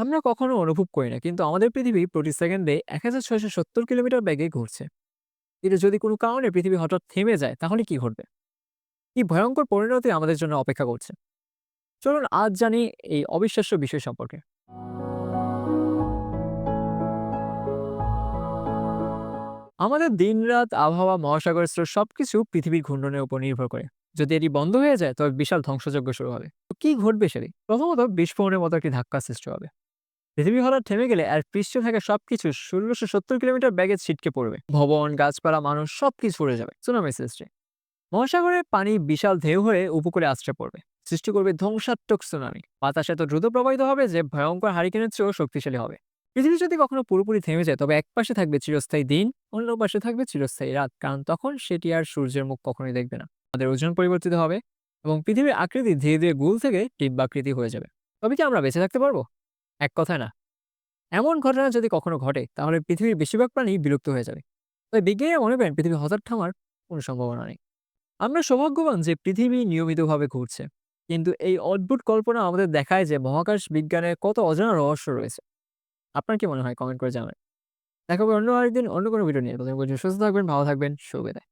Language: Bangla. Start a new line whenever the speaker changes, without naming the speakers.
আমরা কখনো অনুভব করি না, কিন্তু আমাদের পৃথিবী প্রতি সেকেন্ডে এক ছয়শো সত্তর কিলোমিটার বেগে ঘুরছে। কিন্তু যদি কোনো কারণে পৃথিবী হঠাৎ থেমে যায়, তাহলে কি ঘটবে? কি ভয়ঙ্কর পরিণতি আমাদের জন্য অপেক্ষা করছে? চলুন আজ জানি এই অবিশ্বাস্য বিষয় সম্পর্কে। আমাদের দিনরাত, আবহাওয়া মহাসাগরের স্রোত সবকিছু পৃথিবীর ঘূর্ণনের উপর নির্ভর করে। যদি এটি বন্ধ হয়ে যায়, তবে বিশাল ধ্বংসযজ্ঞ শুরু হবে। কি ঘটবে সেদিন প্রথমত বিস্ফোরণের মতো একটি ধাক্কা সৃষ্টি হবে। পৃথিবী হঠাৎ থেমে গেলে আর পৃষ্ঠে থাকা সবকিছু ষোলোশো সত্তর কিলোমিটার ব্যাগে ছিটকে পড়বে। ভবন, গাছপালা, মানুষ সবকিছু পড়ে যাবে। সুনামি সৃষ্টি। মহাসাগরের পানি বিশাল ঢেউ হয়ে উপকূলে আশ্রে পড়বে। সৃষ্টি করবে ধ্বংসাত্মক সুনামি। বাতাস এত দ্রুত প্রবাহিত হবে যে ভয়ঙ্কর হারিকেনের চেয়েও শক্তিশালী হবে। পৃথিবী যদি কখনো পুরোপুরি থেমে যায়, তবে এক পাশে থাকবে চিরস্থায়ী দিন, অন্য পাশে থাকবে চিরস্থায়ী রাত। কারণ তখন সেটি আর সূর্যের মুখ কখনোই দেখবে না। আমাদের ওজন পরিবর্তিত হবে এবং পৃথিবীর আকৃতি ধীরে ধীরে গুল থেকে ডিম্বাকৃতি হয়ে যাবে। তবে কি আমরা বেঁচে থাকতে পারব? এক কথায় না। এমন ঘটনা যদি কখনো ঘটে, তাহলে পৃথিবীর বেশিরভাগ প্রাণী বিলুপ্ত হয়ে যাবে। তবে বিজ্ঞানীরা মনে করেন পৃথিবী হঠাৎ থামার কোনো সম্ভাবনা নেই। আমরা সৌভাগ্যবান যে পৃথিবী নিয়মিতভাবে ঘুরছে, কিন্তু এই অদ্ভুত কল্পনা আমাদের দেখায় যে মহাকাশ বিজ্ঞানের কত অজানা রহস্য রয়েছে। আপনার কি মনে হয়? কমেন্ট করে জানাবেন। দেখা হবে অন্য আরেকদিন, অন্য কোনো ভিডিও নিয়ে। সুস্থ থাকবেন, ভালো থাকবেন, শুভবিদায়।